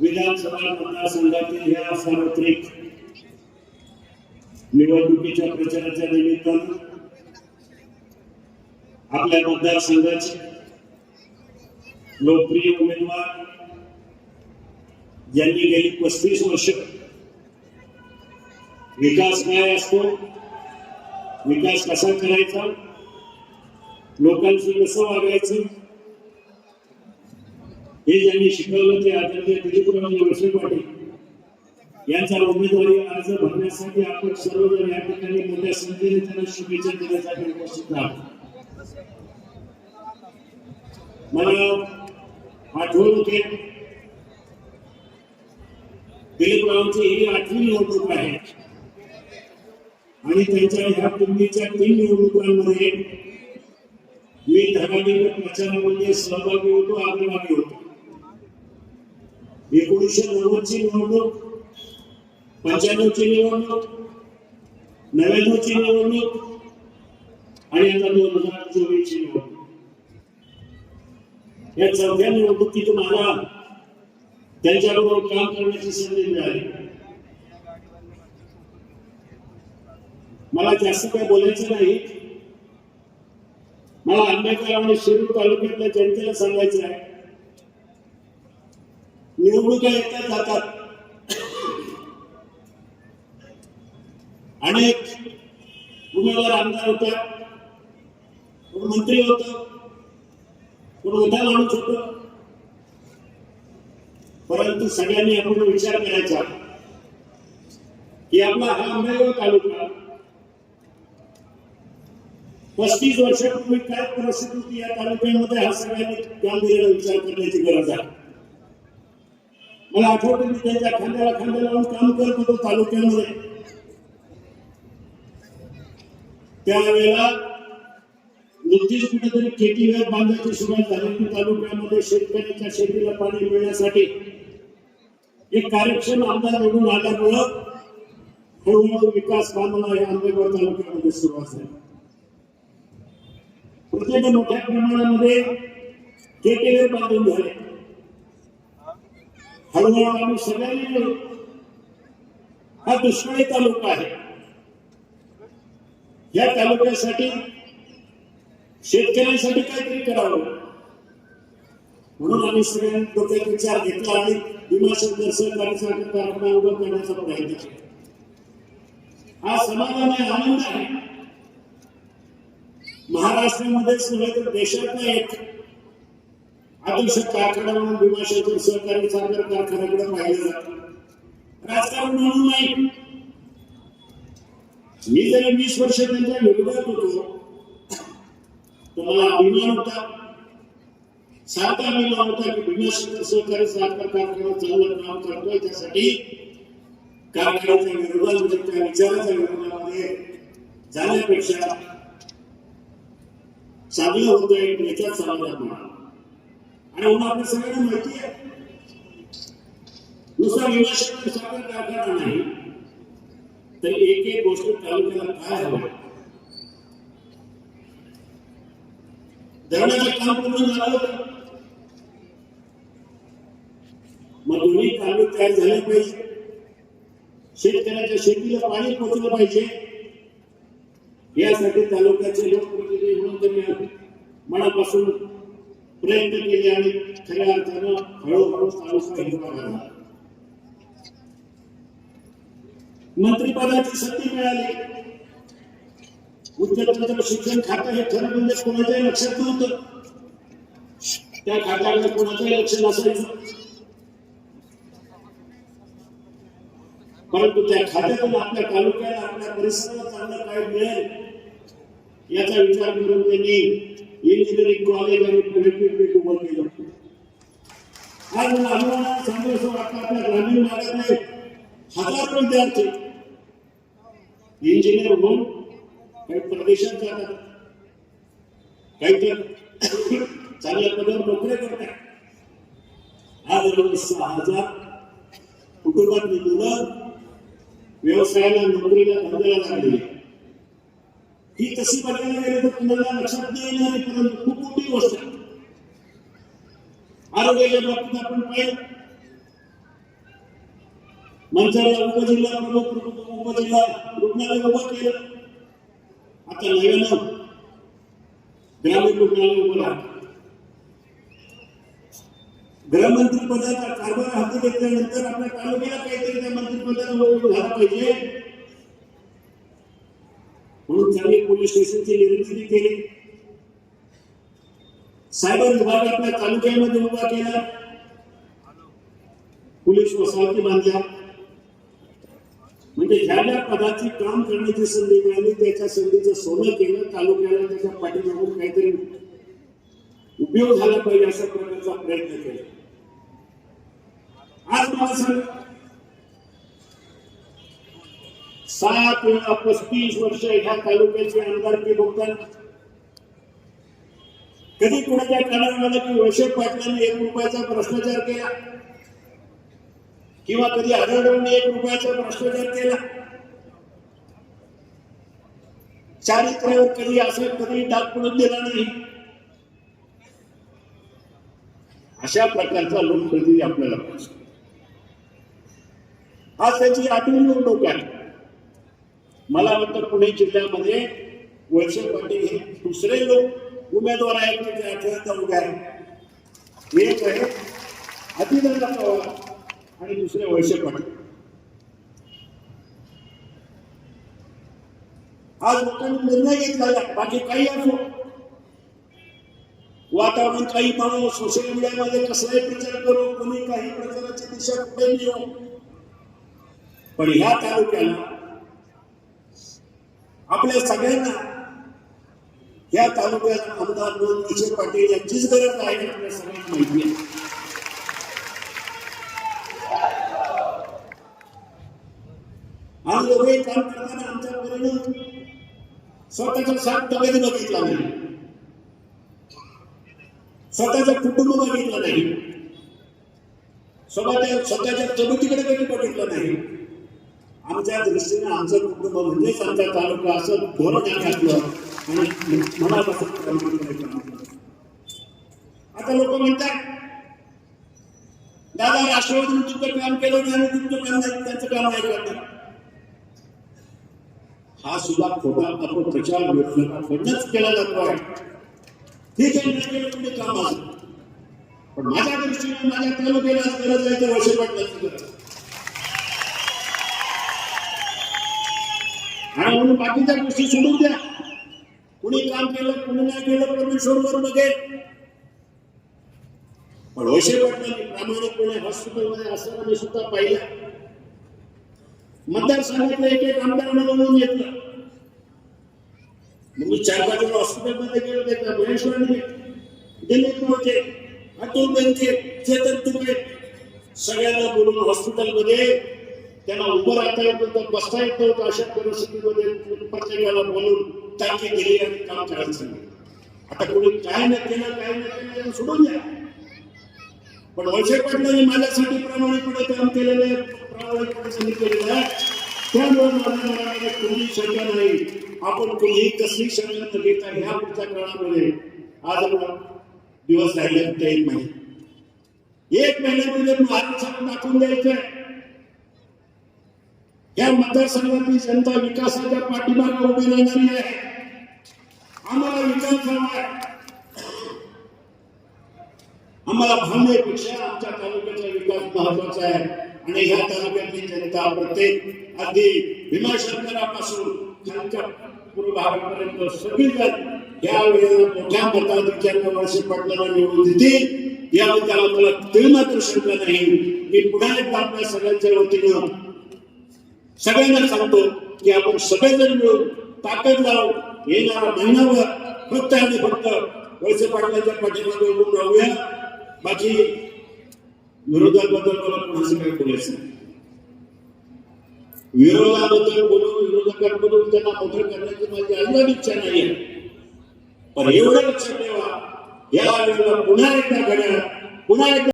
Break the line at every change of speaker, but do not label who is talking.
विधानसभा मतदारसंघातील ह्या सार्वत्रिक निवडणुकीच्या प्रचाराच्या निमित्तानं आपल्या मतदारसंघाचे लोकप्रिय उमेदवार ज्यांनी गेली पस्तीस वर्ष विकास काय असतो? विकास कसा करायचा? लोकांशी कसं वागायचं? हे ज्यांनी शिकवलं ते आचार्य दिलीपराव वळसे पाटील. यांचा उमेदवारी अर्ज भरण्यासाठी आपण सर्वजण या ठिकाणी मोठ्या संख्येने त्यांना शुभेच्छा देण्यासाठी उपस्थित आहोत. मला आठवण होते दिलीपरावांची ही आठवी निवडणूक आहे. आणि त्यांच्या ह्या पूर्वीच्या तीन निवडणुकांमध्ये मी धडाडीने प्रचारामध्ये सहभागी होतो आग्रभागी होतो. एकोणीसशे नव्वदची निवडणूक पंच्याण्णवची निवडणूक नव्याण्णवची निवडणूक आणि आता दोन हजार चोवीसची निवडणूक. या चौथ्या निवडणुकीत मला त्यांच्याबरोबर काम करण्याची संधी मिळाली. मला जास्त काय बोलायचं नाही. मला आंबेडकर आणि शिरूर तालुक्यातल्या जनतेला सांगायचं आहे. निवडणुका येतात जातात अनेक उमेदवार आमदार होता कोण मंत्री होत कोण मोठा माणूस होत. परंतु सगळ्यांनी आपण विचार करायचा की आपला हा आंबेगाव तालुका पस्तीस वर्षापूर्वी काय परिस्थिती होती या तालुक्यामध्ये हा सगळ्यांनी गांभीर्याने विचार करण्याची गरज आहे. मला आठवतं मी त्यांच्या खांद्याला खांद्याला लावून काम करत होतो तालुक्यामध्ये. त्यावेळेला नुकतीच कुठेतरी खेती वेळ बांधायची सुरुवात झाली तालुक्यामध्ये शेतकऱ्याच्या शेतीला पाणी मिळण्यासाठी एक कार्यक्षम आमदार निवडून आल्यामुळं हळूहळू विकास कामाला या आंबेगाव तालुक्यामध्ये सुरुवात झाली. प्रत्येक मोठ्या प्रमाणामध्ये केकेले बांधून झाले. हळूहळू आम्ही सगळ्यांनी मिळून हा दुष्काळी तालुका आहे. या तालुक्यासाठी शेतकऱ्यांसाठी काहीतरी करावं. म्हणून आम्ही सगळ्यांनी डोक्यात विचार घेतला आणि विमा सहकारी सहकारीसाठी कारखाना उभा करण्याचा प्रयत्न केला. हा समाधान आहे आनंद आहे. महाराष्ट्रामध्येच नव्हे तर देशातला एक आदर्श कारखाना म्हणून भीमाशंकर सहकारी साखर कारखान्याकडे पाहिलं जातं. राजकारण म्हणून नाही. मी जरी वीस वर्ष त्यांच्या विरोधात होतो तुम्हाला अभिमान होता? सात अभिमान होता की भीमाशंकर सहकारी साखर कारखाना चांगलं काम करतोय त्यासाठी कारखान्याच्या विरोधामध्ये म्हणजे त्या विचाराच्या विरोधामध्ये जाण्यापेक्षा चांगलं होतंय याच्यात समाधान म्हणा आणि म्हणून आपल्या सगळ्यांना माहिती आहे. नुसता विनाशक साखर कारखाना नाही. तर एक एक गोष्ट तालुक्याला काय हवं? धरणाचं काम पूर्ण झालं होतं. मग दोन्ही कामे तयार झाले पाहिजे. शेतकऱ्याच्या शेतीला पाणी पोचलं पाहिजे. यासाठी तालुक्याचे लोकप्रतिनिधी म्हणून त्यांनी मनापासून प्रयत्न केले आणि खऱ्या अर्थानं हळूहळू तालुका हिरवा झाला मंत्रिपदाची संधी मिळाली. उच्च तंत्र शिक्षण खातं हे खरं म्हणजे कोणाच्याही लक्षात नव्हतं. त्या खात्याकडे कोणाचंही लक्ष नसायचं. परंतु त्या खात्यातून आपल्या तालुक्याला आपल्या परिसराला चांगलं काय मिळेल याचा विचार करून त्यांनी इंजिनिअरिंग कॉलेज आणि पॉलिटेक्निक उभं केलं आज मला अभिमानानं सांगू असं वाटतं आपल्या ग्रामीण भागातले हजारो विद्यार्थी. इंजिनियर होऊन काही परदेशात जातात काही तर चांगल्या पदावर नोकऱ्या करतात. आज जवळ सहा हजार कुटुंबातली मुलं व्यवसायाला नोकरीला धंद्याला लागली. ही तशी बघायला गेलं तर तुम्हाला लक्षात नाही येणार परंतु खूप मोठी गोष्ट आहे. आरोग्याच्या बाबतीत आपण पाहिलं. मंचाला उपजिल्हा प्रमुख उपजिल्हा रुग्णालय उभं केलं. आता नव्यानं ग्रामीण रुग्णालय उभं राहतं गृहमंत्री पदाचा कारभार हाती घेतल्यानंतर आपल्या तालुक्याला काहीतरी त्या मंत्रिपदाचा उपयोग झाला पाहिजे. म्हणून पोलीस स्टेशनची निर्मिती केली. सायबर विभाग आपल्या तालुक्यामध्ये उभा केला. पोलीस वसाहती बांधल्या. म्हणजे ज्या ज्या पदाची काम करण्याची संधी मिळाली त्याच्या संधीचं सोनं केलं तालुक्याला त्याच्या पाठीमागून काहीतरी उपयोग झाला पाहिजे अशा प्रकारचा प्रयत्न केला. आज मला सांग सात वेळा पस्तीस वर्ष ह्या तालुक्याचे आमदारकी भोगताना कधी कुणाच्या कानावर की वैशेष पाटलांनी एक रुपयाचा भ्रष्टाचार केला? किंवा कधी आढळरावने एक रुपयाचा भ्रष्टाचार केला? चारित्र्यावर कधी असं कधी डाग पडून दिला नाही? अशा प्रकारचा लोकप्रतिनिधी आपल्याला पाहिजे आज त्याची आठवी निवडणूक आहे. मला वाटतं पुणे जिल्ह्यामध्ये वळसे पाटील हे दुसरे लोक उमेदवार आहेत की ते आठव्यांदा उभे आहेत. एक आहे अतिनंदा पवार आणि दुसरे वळसे पाटील. आज लोकांनी निर्णय घेतला बाकी काही असो. वातावरण काही म्हणू सोशल मीडियामध्ये कसलाही प्रचार करू कोणी काही प्रचाराची दिशा कुठे नेऊ. पण ह्या तालुक्याला आपल्या सगळ्यांना या तालुक्यात आमदार म्हणून विजय पाटील यांचीच गरज आहे आपल्या सगळ्यांना माहिती आहे. आम्ही दोघे काम करताना आमच्या परीनं स्वतःचा साथ कधी बघितला नाही. स्वतःचं कुटुंब बघितलं नाही. स्वतःच्या स्वतःच्या चबुतीकडे कधी बघितलं नाही. आमच्या दृष्टीने आमचं कुटुंब म्हणजेच आमचा तालुका असं धोरण आहे आणि मनापासून आता लोक म्हणतात दादा राष्ट्रवादीने तुमचं काम केलं नाही आणि तुमचं काम नाही त्यांचं काम नाही करणार. हा सुद्धा खोटा आपण प्रचार विरोधाकडनंच केला जातो आहे. ठीक आहे नाही केलं तुमचं काम असं. पण माझ्या दृष्टीने माझ्या तालुक्याला गरज आहे तर वर्ष पडण्याची गरज आहे. बाकीच्या गोष्टी सोडून द्या. कुणी काम केलं कुणी नाही केलं परमेश्वर बघेल. पण वैशे पाटलांनी प्रामाणिकपणे हॉस्पिटलमध्ये असताना मी सुद्धा पाहिलं. मतदारसंघातलं एक एक आमदारांना बोलवून घेतलं. मग मी चार पाच हॉस्पिटलमध्ये गेलो ते त्याचा महेश्वरांनी दिलीप मोठे अतुल बेनके चेतन तुपे सगळ्यांना बोलून हॉस्पिटलमध्ये त्यांना उभं राहता येत नव्हतं बसता येत नव्हतं अशा परिस्थितीमध्ये प्रत्येकाला बोलून टाकी दिली आणि काम करायला सांगितलं आता कोणी काय न केलं काय न केलं सोडून द्या. पण वळसे पाटलांनी माझ्यासाठी प्रामाणिकपणे काम केलेलं आहे प्रामाणिकपणे त्यांनी केलेलं आहे. त्यामुळे माझ्या मनामध्ये कोणी शंका नाही. आपण कोणीही कसली शंका न घेता ह्या पुढच्या काळामध्ये आज आपण दिवस राहिले ते एक महिने. एक महिन्यामध्ये महाराष्ट्राला दाखवून द्यायचं आहे. या मतदारसंघातली जनता विकासाच्या पाठीमागे उभी राहणारी आहे. आम्हाला विकास हवा आम्हाला भावनेपेक्षा आमच्या तालुक्याचा विकास महत्त्वाचा आहे. आणि ह्या तालुक्यातली जनता प्रत्येक अगदी भीमाशंकरापासून खालच्या पूर्व भागापर्यंत सगळीजण यावेळेला मोठ्या मताधिक्यानं वर्षे पाटलांना निवडून देतील. यावर त्याला मला ते मात्र शंका नाही. मी पुन्हा एकदा आपल्या सगळ्यांच्या वतीनं. सगळ्यांना सांगतो की आपण सगळेजण मिळून ताकद लावू येणारा महिनाभर फक्त आणि फक्त वळसे पाटलाच्या पाठीमागे उभून राहूया. बाकी विरोधाबद्दल मला कोणाचं काही बोलायचं विरोधाबद्दल बोलून विरोधकांकडून त्यांना मोठं करण्याची माझी अजिबात इच्छा नाही पण एवढं लक्षात ठेवा या वेळेला पुन्हा एकदा घड्या पुन्हा एकदा